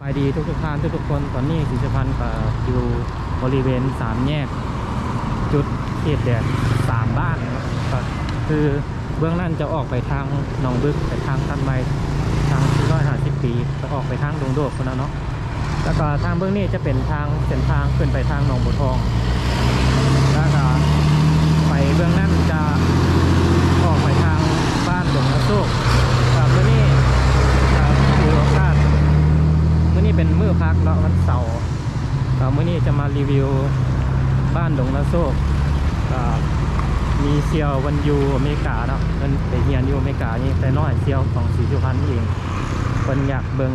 ไปดีทุกทุกท่านทุกทุกคนตอนนี้สิชพันธ์ก็อยู่บริเวณสามแยก จุดเขตแดนสามบ้านนะครับก็คือเบื้องนั้นจะออกไปทางหนองบึกไปทางตันไม้ทางที่ร้อยห้าสิบปีจะออกไปทางดงโดดคนละเนาะแล้วก็ทางเบื้องนี้จะเป็นทางเส้นทางขึ้นไปทางหนองบัวทองแล้วก็ไปเบื้องนั้นจะออกไปทางบ้านดงนาโซกครับเมื่อนี้จะถือโอกาส มื่อนี้เป็นมื้อพักเนาะวันเสาร์ก็มื้อนี้จะมา รีวิวบ้านดงนาโซกมีเซียววันยูอเมริกาเนาะเพิ่นไปเฮียนยูอเมริกานี่แต่น้อยเซียวของสีสุพรรณนี่เองเพิ่นอยากเบิ่ง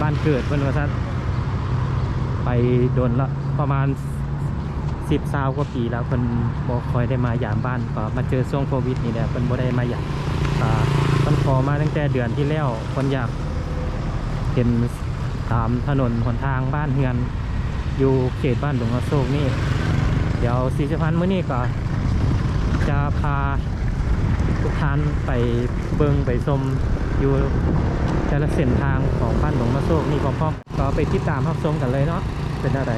บ้านเกิดเพิ่นว่าซันไปโดนละประมาณ10 20กว่าปีแล้วเพิ่นบ่ค่อยได้มาหยามบ้านก็มาเจอช่วงโควิดนี่แหละเพิ่นบ่ได้มาหยามก็เพิ่นขอมาตั้งแต่เดือนที่แล้วเพิ่นอยากเห็นตามถนนหนทางบ้านเฮือน อยู่เขตบ้านหลวงอโศกนี่ เดี๋ยวสีชพันธ์มื้อนี้ก็จะพาทุกท่านไปเบิงไปชมอยู่แต่ละเส้นทางของบ้านหลวงอโศกนี่พร้อมๆก็ไปติดตามรับชมกันเลยเนาะเป็นอะไร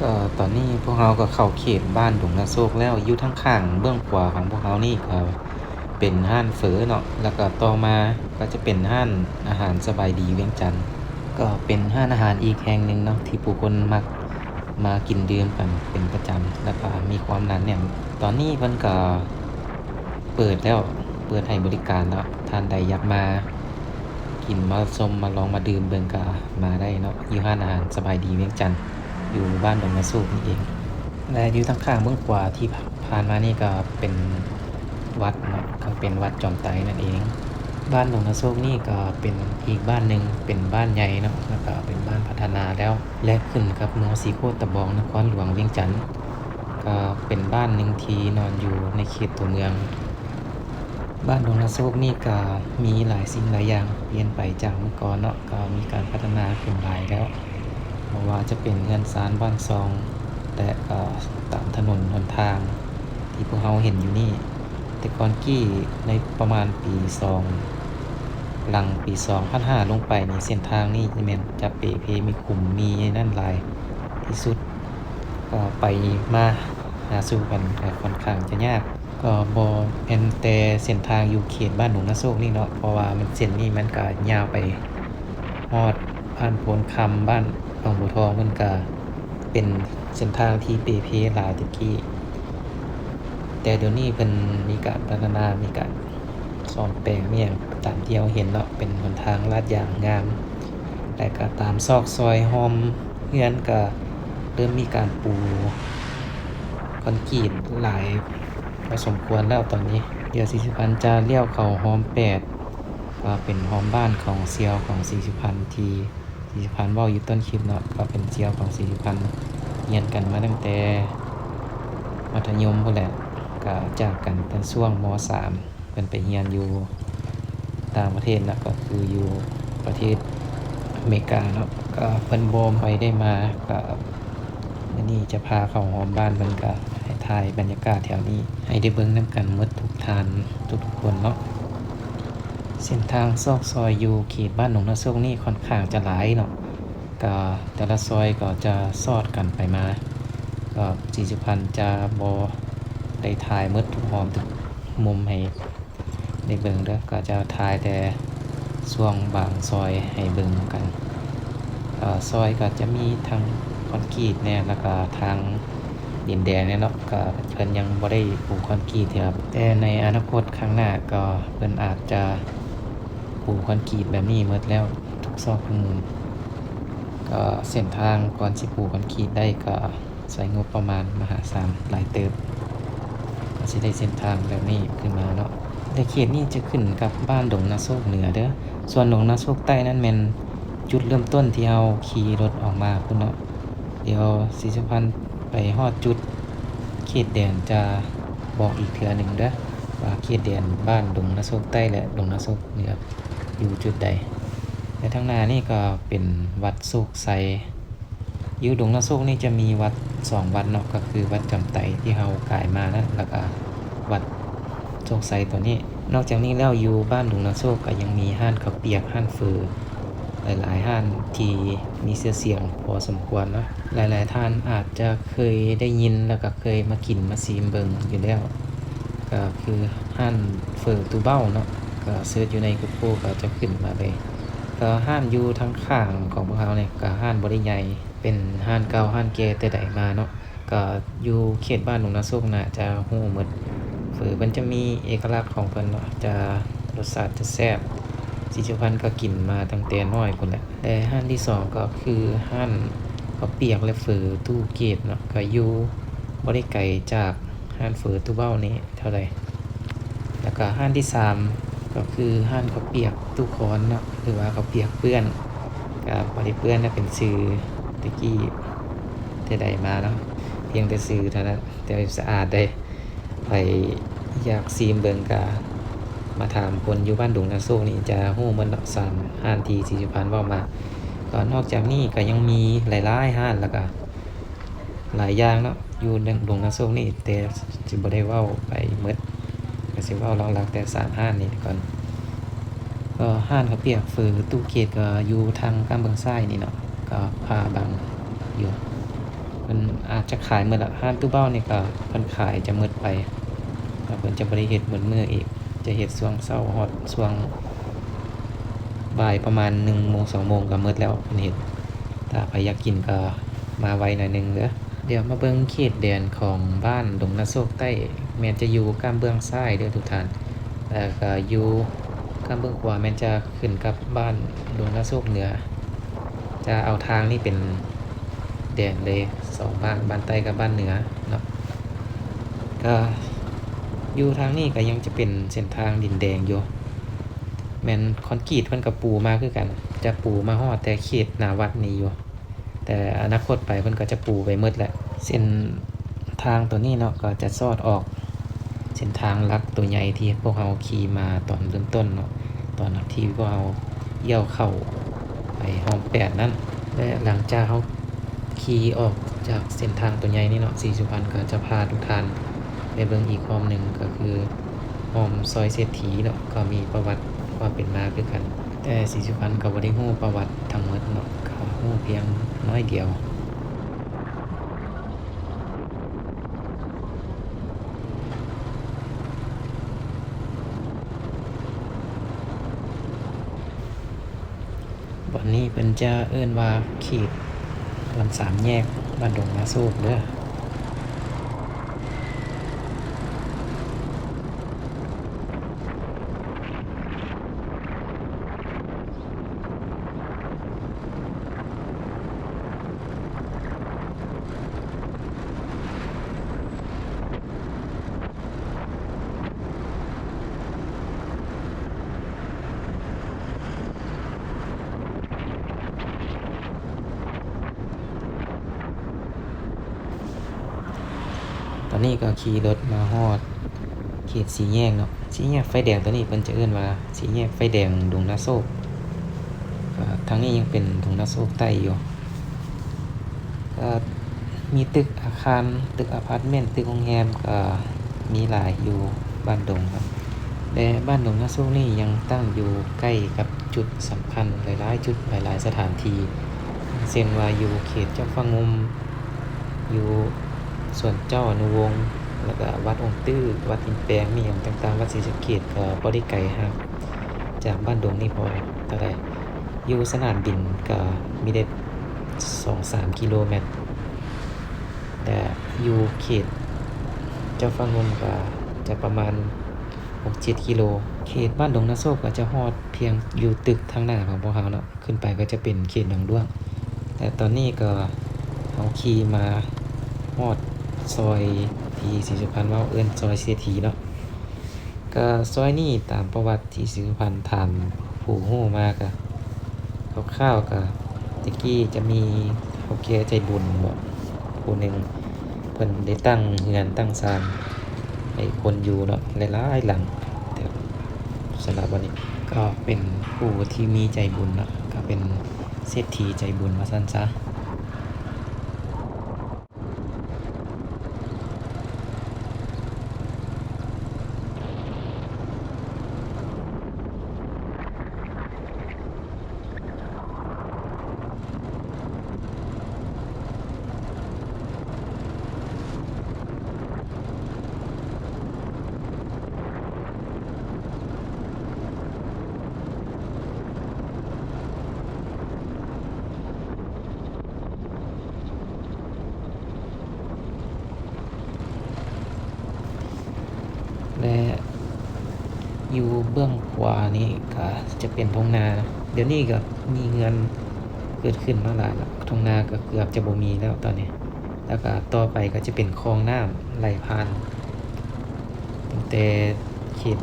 ก็ตอนนี้พวกเราก็เข้าเขตบ้านดงนาโซกแล้วอยู่ทั้งข้างเบื้องขวาของพวกเรานี่ก็ เป็นห้านเฝอเนาะแล้วก็ต่อมาก็จะเป็นห้านอาหารสบายดีเวียงจันทน์ก็เป็นห้านอาหารอีกแห่งหนึ่งเนาะที่ผู้คนมักมากินดื่มกันเป็นประจำแล้วก็มีความหนานแน่นตอนนี้เพิ่นก็เปิดแล้วเปิดให้บริการแล้วท่านใดอยากมากินมาชมมาลองมาดื่มเบิงก็มาได้เนาะอยู่ห้านอาหารสบายดีเวียงจันทน์อยู่บ้านดงนาสูบนี่เองและอยู่ทางข้างเบื้องขวาที่ผ่านมานี่ก็เป็นวัดเนาะ เป็นวัดจอมไตนั่นเอง บ้านดงนาสูบนี่ก็เป็นอีกบ้านหนึ่งเป็นบ้านใหญ่เนาะแล้วก็เป็นบ้านพัฒนาแล้ว และขึ้นกับเมืองสีโคตตะบองนครหลวงเวียงจันทน์ก็เป็นบ้านหนึ่งที่นอนอยู่ในเขตตัวเมือง บ้านดงนาโซกนี่ก็มีหลายสิ่งหลายอย่างเปลี่ยนไปจากเมื่อก่อนเนาะก็มีการพัฒนาขึ้นหลายแล้วเพราะว่าจะเป็นเงินซานบ้านซอง แต่ตามถนนหนทาง ที่พวกเราเห็นอยู่นี่ แต่ก่อนกี้ในประมาณปีสองหลังปีสองพันห้าลงไปในเส้นทางนี่จะเป็นจะเปเพมีขุมมีนั่นลายที่สุดก็ไปมาหาสู่กันค่อนข้างจะยากก็บอเป็นแต่เส้นทางอยู่เขตบ้านหนองนาโซกนี่เนาะเพราะว่ามันเส้นนี้มันก็ยาวไปฮอดบ้านโพนคำบ้านบางบัวทองมันก็เป็นเส้นทางที่เปเพหลายตะกี้ แต่เดี๋ยวนี้เป็นมีการพัฒนามีการซ่อมแปลงเนี่ยตามที่เราเห็นเนาะเป็นหนทางลาดยางงาม แต่ก็ตามซอกซอยหอมเฮือนก็เริ่มมีการปูคอนกรีตหลายพอสมควรแล้วตอนนี้ เดี๋ยวสีสุพรรณจะเลี้ยวเขาหอมแปดว่าเป็นหอมบ้านของเซียวของสีสุพรรณทีสีสุพรรณเว่าอยู่ต้นคลิปเนาะก็เป็นเซียวของสีสุพรรณเรียนกันมาตั้งแต่มัธยมพุ่นแหละ ก็จากกันเป็นช่วงม .3 เป็นไปเรียนอยู่ต่างประเทศนะก็คืออยู่ประเทศอเมริกาเนาะก็เพิ่นโบมไปได้มาก็นี้จะพาเข้าหอมบ้านเพิ่นก็ให้ถ่ายบรรยากาศแถวนี้ ให้ได้เบิ่งนํกันหมดทุกทานทุกๆคนเนาะเส้นทางซอกซอยอยู่เขตบ้านหนองนาซกนี่ค่อนข้างจะหลายเนาะก็แต่ละซอยก็จะซอดกันไปมาก็สี่สิบพันจะบอ ได้ถ่ายมืดทุกหอมทุกมุมให้ได้เบิ่งเด้อก็จะถ่ายแต่ช่วงบางซอยให้เบิ่งกันเอ่อซอยก็จะมีทางคอนกรีตเนี่ยแล้วก็ทางดินแดนเนี่ยเนาะก็เพิ่นยังบ่ได้ปลูกคอนกรีตครับแต่ในอนาคตข้างหน้าก็เพิ่นอาจจะปลูกคอนกรีตแบบนี้หมดแล้วทุกซอกทุกมุมก็เส้นทางก่อนสิปลูกคอนกรีตได้ก็ใช้งบประมาณมหาศาลหลายเติบ สิได้เส้นทางแบบนี้ขึ้นมาเนาะแต่เขตนี้จะขึ้นกับบ้านดงนาโซกเหนือเด้อส่วนดงนาโซกใต้นั่นแม่นจุดเริ่มต้นที่เราขี่รถออกมาพุ่นเนาะเดี๋ยวสิสพันไปฮอดจุด เขตแดนจะบอกอีกเทือหนึ่งเด้อว่าเขตแดนบ้านดงนาโซกใต้และดงนาโซกเหนืออยู่จุดใดและทางหน้านี่ก็เป็นวัดโศกไซยู่ดงนาโศกนี่จะมีวัด สองวัดเนาะก็คือวัดจำไตที่เรากายมานะแล้วก็วัดโชคไซตัวนี้ นอกจากนี้แล้วอยู่บ้านดุงนาโซกก็ยังมีห้านข้าวเปียกห้านฟือหลายๆห้านที่มีเสียเสียงพอสมควรเนาะหลาย ๆ ท่านอาจจะเคยได้ยินแล้วก็เคยมากินมาซีมเบิงอยู่แล้ว ก็คือห้านเฟอร์ตูเบ้าเนาะก็เสิร์ชอยู่ใน Google ก็จะขึ้นมาเลยก็ห้านอยู่ทั้งข้างของพวกเขาเนี่ยก็ห้านบริใหญ่ เป็นห้านเก่าห้านแก่แต่ใดมาเนาะก็อยู่เขตบ้านหนองนาโซกน่ะจะหู้หมดเฟอมันจะมีเอกลักษณ์ของเพิ่นเนาะจะรสชาติจะแซ่บสิจุพันก็กินมาตั้งแต่น้อยพุ่นแหละแต่ห้านที่สองก็คือห้านเขาเปียกและเฟอตู้เกตเนาะก็อยู่บ่ได้ไกลจากห้านเฟอตู้เบ้านี้เท่าไหร่แล้วก็ห้านที่สามก็คือห้านเขาเปียกตู้ค้อนเนาะหรือว่าเขาเปียกเปื้อนกับบริเปื้อนน่ะเป็นชื่อ ตะกี้แต่ใดมาเนาะเพียงแต่ซื้อเท่านั้นแต่สะอาดได้ไปอยากซีมเบิงกามาถามคนอยู่บ้านดุงนาโซนี่จะฮู้มันสามห้านทีสี่สิบพันว่ามาก็นอกจากนี้ก็ยังมีหลายๆห้านแล้วก็หลายอย่างเนาะอยู่ในดุงนาโซนี่แต่สิบ่ได้ว้าไปหมดก็สิว่าหลักแต่สามห้านนี่ก่อนก็ห้านเขาเปียกฝือตู้เกตก็อยู่ทางกำเบืองซ้นี่เนาะ ก็พาบังอยู่มันอาจจะขายเมื่อละห้านตู้เบ้านี่ก็พิ่นขายจะมืดไปก็เพิ่นจะบริเฮ็ดเหมือนเมืออีก จะเฮ็ดช่วงเช้าฮอดช่วงบ่ายประมาณ1โมง2โมงก็มืดแล้วเพิ่นถ้าใครอยากกินก็มาไวหน่อยหนึงเด้อเดี๋ยวมาเบิ่งเขตแดนของบ้านดงนาโซกใต้แมนจะอยู่กำเบื้องซ้ายเด้อทุกท่านแล้วก็อยู่กำเบื้องขวาแมนจะขึ้นกับบ้านดงนาโซกเหนือ จะเอาทางนี่เป็นแดนเลยสองบ้านบ้านใต้กับบ้านเหนือเนาะก็อยู่ทางนี้ก็ยังจะเป็นเส้นทางดินแดงอยู่แมนคอนกรีตมันกับปูมาคือกัน จะปูมาฮอดแต่เขตนาวัดนี้อยู่ แต่อนาคตไปเพิ่นก็จะปูไปมืดแหละ เส้นทางตัวนี้เนาะก็จะซอดออก เส้นทางลักตัวใหญ่ที่พวกเราขี่มาตอนเริ่มต้นเนาะตอนที่พวกเราเยี่ยวเข้า ไปหอมแปดนั่นและหลังจากเขาขี่ออกจากเส้นทางตัวใหญ่นี่เนาะสีสุพรรณก็จะพาทุกท่านไปเบิ่งอีกหองหนึ่งก็คือหอมซอยเศรษฐีเนาะก็มีประวัติความเป็นมาคือกัน แต่สีสุพรรณก็บ่ได้ฮู้ประวัติทั้งหมดเนาะเขาฮู้เพียงน้อยเดียว วันนี้ เพิ่นจะเอิ้นว่าขีดลำสามแยกบ้านดงนาโซกเด้อ ตอ นี้ก็ขี่รถมาฮอดเขตสีแยกเนาะสีแยกไฟแดงตัวนี้เพิ่นจะเอิ้นว่าสีแยกไฟแดงดงนาโซก็ทางนี้ยังเป็นดงนาโซกใต้อยู่ก็มีตึกอาคารตึกอพาร์ตเมนต์ตึกโรงแรมก็มีหลายอยู่บ้านดงครับแต่บ้านดงนาโซกนี่ยังตั้งอยู่ใกล้กับจุดสำคัญหลายๆจุดหลายๆสถานที่เช่นว่าอยู่เขตเจ้าฟ้างมอยู่ ส่วนเจ้าอนุวงศ์แล้วก็วัดองค์ตื้อ วัดอินแปลงมีอย่างต่างๆ วัดศรีสะเกดก็บ่ได้ไกลห่างจากบ้านดงนี่พอเท่าไหร่อยู่สนามบินก็มีได้สองสามกิโลเมตร แต่อยู่เขต เจ้าฟังงมก็จะประมาณหกเจ็ดกิโล เขตบ้านดงนาโซกก็จะฮอดเพียงอยู่ตึกทางหน้าของพวกเขาเนาะขึ้นไปก็จะเป็นเขตหนองด้วง แต่ตอนนี้ก็เอาขี่มาฮอด ซอยที่ศรีสุพรรณว่าเอิ้นซอยเศรษฐีเนาะก็ซอยนี้ตามประวัติที่ศรีสุพรรณถามผู้ฮู้มาก็คร่าวๆก็ตะกี้จะมีเขาแก่ใจบุญบ่ผู้หนึ่งเพิ่นได้ตั้งเฮือนตั้งศาลให้คนอยู่เนาะหลายๆหลังแต่สำหรับวันนี้ก็เป็นผู้ที่มีใจบุญเนาะก็เป็นเศรษฐีใจบุญว่าซั่นซะ และอยู่เบื้องขวานี่ก็ จะเป็นทงนา เดี๋ยวนี้ก็มีเงินเกิดขึ้นมาหลายแล้วทงนาก็เกือบจะบ่มีแล้วตอนนี้ แล้วก็ต่อไปก็จะเป็นคลองน้ำไหลผ่านตั้งแต่เขต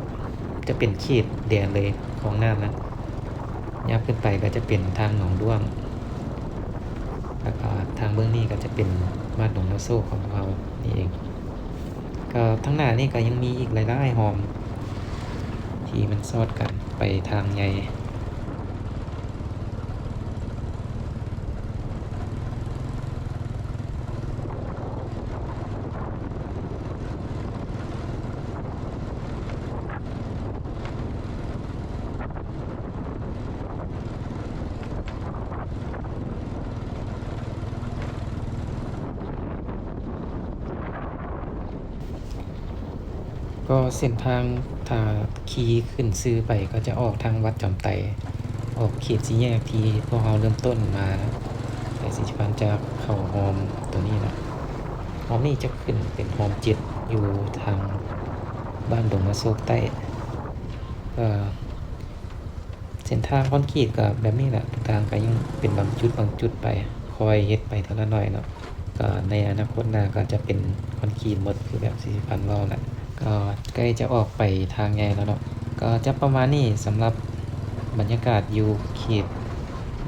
จะเป็นเขตแดนเลยคลองน้ำนะยับขึ้นไปก็จะเป็นทางหนองด้วงแล้วก็ทางเบื้องนี้ก็จะเป็นบ้านหนองนาโซ่ของเรานี่เอง ก็ทั้งหน้านี่ก็ยังมีอีกหลายๆหอม ที่มันซอดกัน ไปทางใหญ่ก็เส้นทาง ถ้าขี่ขึ้นซื้อไปก็จะออกทางวัดจอมไต ออกเขตสีแยกที่พวกเราเริ่มต้นมานะแต่สิชิพันจะเข้าหอมตัวนี้นะหอมนี่จะขึ้นเป็นหอมเจ็ดอยู่ทางบ้านดงมะโซกใต้ก็เส้นทางคอนกรีตก็แบบนี้แหละทางก็ยังเป็นบางจุดบางจุดไป คอยเฮ็ดไปเท่าละหน่อยเนาะก็ในอนาคตหน้าก็จะเป็นคอนกรีตหมดคือแบบสิชิพันเราแหละ ก็ใกล้จะออกไปทางไงแล้วเนาะก็จะประมาณนี้สำหรับบรรยากาศอยู่เขต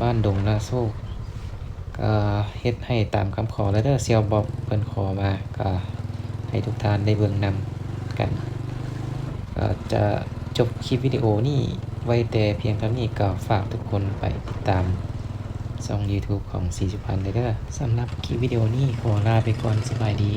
บ้านดงนาโซกก็เฮ็ดให้ตามคำขอแล้วเด้อเซียวบอบเพิ่นขอมาก็ให้ทุกท่านได้เบิ่งนำกันก็จะจบคลิปวิดีโอนี้ไว้แต่เพียงเท่านี้ก็ฝากทุกคนไปติดตามช่อง YouTube ของสีสุพรรณเลยเด้อสำหรับคลิปวิดีโอนี้ขอลาไปก่อนสบายดี